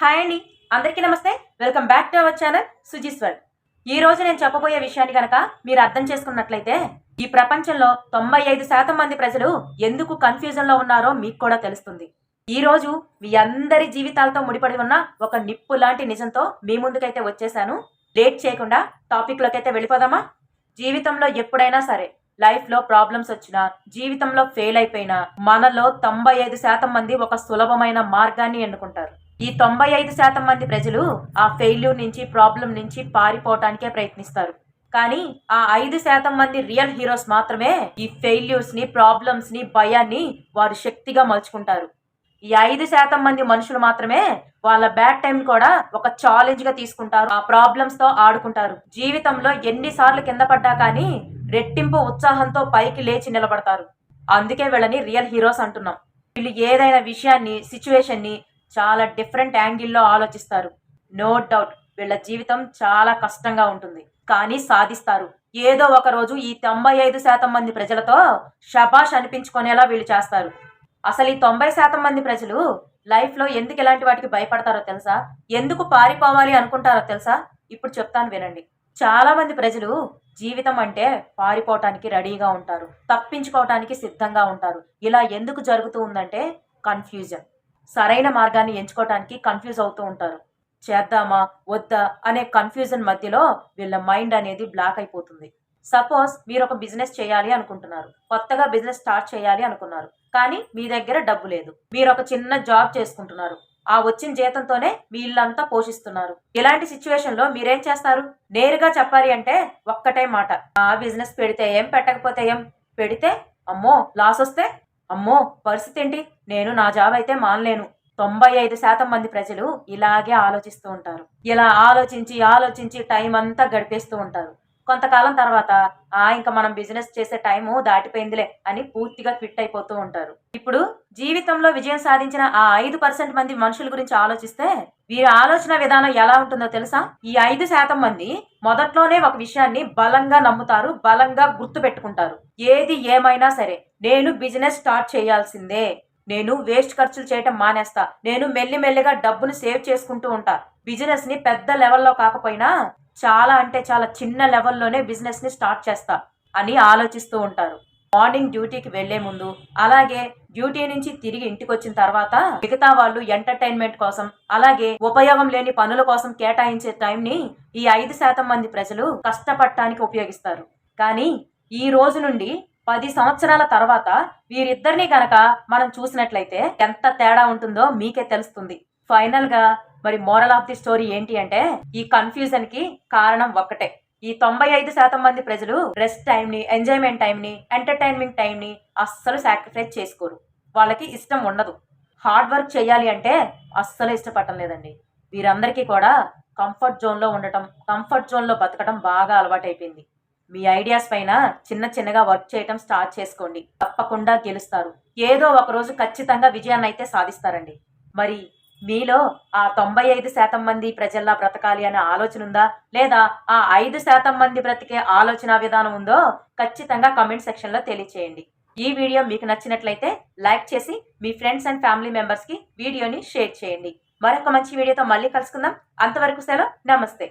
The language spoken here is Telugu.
హాయ్ అండి. అందరికీ నమస్తే. Welcome back to our channel సుజీస్వర్ ఈ రోజు నేను చెప్పబోయే విషయాన్ని కనుక మీరు అర్థం చేసుకున్నట్లయితే ఈ ప్రపంచంలో తొంభై ఐదు శాతం మంది ప్రజలు ఎందుకు కన్ఫ్యూజన్లో ఉన్నారో మీకు కూడా తెలుస్తుంది. ఈ రోజు మీ అందరి జీవితాలతో ముడిపడి ఉన్న ఒక నిప్పు లాంటి నిజంతో మీ ముందుకైతే వచ్చేసాను. లేట్ చేయకుండా టాపిక్ లోకైతే వెళ్ళిపోదామా? జీవితంలో ఎప్పుడైనా సరే లైఫ్లో ప్రాబ్లమ్స్ వచ్చినా జీవితంలో ఫెయిల్ అయిపోయినా మనలో తొంభై ఐదు శాతం మంది ఒక సులభమైన మార్గాన్ని ఎన్నుకుంటారు. ఈ తొంభై ఐదు శాతం మంది ప్రజలు ఆ ఫెయిల్యూర్ నుంచి ప్రాబ్లం నుంచి పారిపోవటానికే ప్రయత్నిస్తారు. కానీ ఆ ఐదు శాతం మంది రియల్ హీరోస్ మాత్రమే ఈ ఫెయిల్యూర్స్ని ప్రాబ్లమ్స్ని భయాన్ని వారు శక్తిగా మలుచుకుంటారు. ఈ ఐదు శాతం మంది మనుషులు మాత్రమే వాళ్ళ బ్యాడ్ టైం కూడా ఒక ఛాలెంజ్గా తీసుకుంటారు. ఆ ప్రాబ్లమ్స్తో ఆడుకుంటారు. జీవితంలో ఎన్నిసార్లు కింద పడ్డా కానీ రెట్టింపు ఉత్సాహంతో పైకి లేచి నిలబడతారు. అందుకే వీళ్ళని రియల్ హీరోస్ అంటున్నాం. వీళ్ళు ఏదైనా విషయాన్ని సిచ్యువేషన్ని చాలా డిఫరెంట్ యాంగిల్లో ఆలోచిస్తారు. నో డౌట్ వీళ్ళ జీవితం చాలా కష్టంగా ఉంటుంది. కానీ సాధిస్తారు. ఏదో ఒక రోజు ఈ తొంభై ఐదు శాతం మంది ప్రజలతో షబాష్ అనిపించుకునేలా వీళ్ళు చేస్తారు. అసలు ఈ తొంభై శాతం మంది ప్రజలు లైఫ్లో ఎందుకు ఇలాంటి వాటికి భయపడతారో తెలుసా? ఎందుకు పారిపోవాలి అనుకుంటారో తెలుసా? ఇప్పుడు చెప్తాను వినండి. చాలా మంది ప్రజలు జీవితం అంటే పారిపోవటానికి రెడీగా ఉంటారు. తప్పించుకోవటానికి సిద్ధంగా ఉంటారు. ఇలా ఎందుకు జరుగుతూ ఉందంటే కన్ఫ్యూజన్. సరైన మార్గాన్ని ఎంచుకోవటానికి కన్ఫ్యూజ్ అవుతూ ఉంటారు. చేద్దామా? వద్దా? అనే కన్ఫ్యూజన్ మధ్యలో వీళ్ళ మైండ్ అనేది బ్లాక్ అయిపోతుంది. సపోజ్ మీరు ఒక బిజినెస్ చేయాలి అనుకుంటున్నారు. కొత్తగా బిజినెస్ స్టార్ట్ చేయాలి అనుకున్నారు. కానీ మీ దగ్గర డబ్బు లేదు. మీరు ఒక చిన్న జాబ్ చేసుకుంటున్నారు. ఆ వచ్చిన జీతంతోనే మీ ఇల్లంతా పోషిస్తున్నారు. ఇలాంటి సిచ్యువేషన్లో మీరేం చేస్తారు? నేరుగా చెప్పాలి అంటే ఒక్కటే మాట. ఆ బిజినెస్ పెడితే ఏం? పెట్టకపోతే ఏం? పెడితే అమ్మో లాస్ వస్తే అమ్మో పరిస్థితి ఏంటి నేను నా జాబ్ అయితే మానలేను. తొంభై ఐదు శాతం మంది ప్రజలు ఇలాగే ఆలోచిస్తూ ఉంటారు. ఇలా ఆలోచించి ఆలోచించి టైం అంతా గడిపేస్తూ ఉంటారు. కొంతకాలం తర్వాత ఆ ఇంకా మనం బిజినెస్ చేసే టైము దాటిపోయిందిలే అని పూర్తిగా క్విట్ అయిపోతూ ఉంటారు. ఇప్పుడు జీవితంలో విజయం సాధించిన ఆ ఐదు పర్సెంట్ మంది మనుషుల గురించి ఆలోచిస్తే వీరి ఆలోచన విధానం ఎలా ఉంటుందో తెలుసా? ఈ ఐదు శాతం మంది మొదట్లోనే ఒక విషయాన్ని బలంగా నమ్ముతారు బలంగా గుర్తు పెట్టుకుంటారు. ఏది ఏమైనా సరే నేను బిజినెస్ స్టార్ట్ చేయాల్సిందే. నేను వేస్ట్ ఖర్చులు చేయటం మానేస్తా. నేను మెల్లిమెల్లిగా డబ్బును సేవ్ చేసుకుంటూ ఉంటా. బిజినెస్ని పెద్ద లెవెల్లో కాకపోయినా చాలా అంటే చాలా చిన్న లెవెల్లోనే బిజినెస్ని స్టార్ట్ చేస్తా అని ఆలోచిస్తూ ఉంటారు. మార్నింగ్ డ్యూటీకి వెళ్ళే ముందు అలాగే డ్యూటీ నుంచి తిరిగి ఇంటికి వచ్చిన తర్వాత మిగతా వాళ్ళు ఎంటర్టైన్మెంట్ కోసం అలాగే ఉపయోగం లేని పనుల కోసం కేటాయించే టైంని ఈ ఐదు శాతం మంది ప్రజలు కష్టపడటానికి ఉపయోగిస్తారు. కానీ ఈ రోజు నుండి పది సంవత్సరాల తర్వాత వీరిద్దరిని గనక మనం చూసినట్లయితే ఎంత తేడా ఉంటుందో మీకే తెలుస్తుంది. ఫైనల్గా మరి మోరల్ ఆఫ్ ది స్టోరీ ఏంటి అంటే ఈ కన్ఫ్యూజన్కి కారణం ఒక్కటే. ఈ తొంభై ఐదు శాతం మంది ప్రజలు రెస్ట్ టైం ని ఎంజాయ్మెంట్ టైం ని ఎంటర్టైన్మెంట్ టైం ని అస్సలు సాక్రిఫైస్ చేసుకోరు. వాళ్ళకి ఇష్టం ఉండదు. హార్డ్ వర్క్ చేయాలి అంటే అస్సలు ఇష్టపడటం లేదండి. వీరందరికీ కూడా కంఫర్ట్ జోన్లో ఉండటం కంఫర్ట్ జోన్లో బతకడం బాగా అలవాటైపోయింది. మీ ఐడియాస్ పైన చిన్న చిన్నగా వర్క్ చేయటం స్టార్ట్ చేసుకోండి. తప్పకుండా గెలుస్తారు. ఏదో ఒక రోజు ఖచ్చితంగా విజయాన్ని అయితే సాధిస్తారండి. మరి మీలో ఆ తొంభై ఐదు శాతం మంది ప్రజల్లా బ్రతకాలి అనే ఆలోచన ఉందా? లేదా ఆ ఐదు శాతం మంది బ్రతికే ఆలోచన విధానం ఉందో ఖచ్చితంగా కామెంట్ సెక్షన్లో తెలియచేయండి. ఈ వీడియో మీకు నచ్చినట్లయితే లైక్ చేసి మీ ఫ్రెండ్స్ అండ్ ఫ్యామిలీ మెంబర్స్కి వీడియోని షేర్ చేయండి. మరొక మంచి వీడియోతో మళ్ళీ కలుసుకుందాం. అంతవరకు సెలవు. నమస్తే.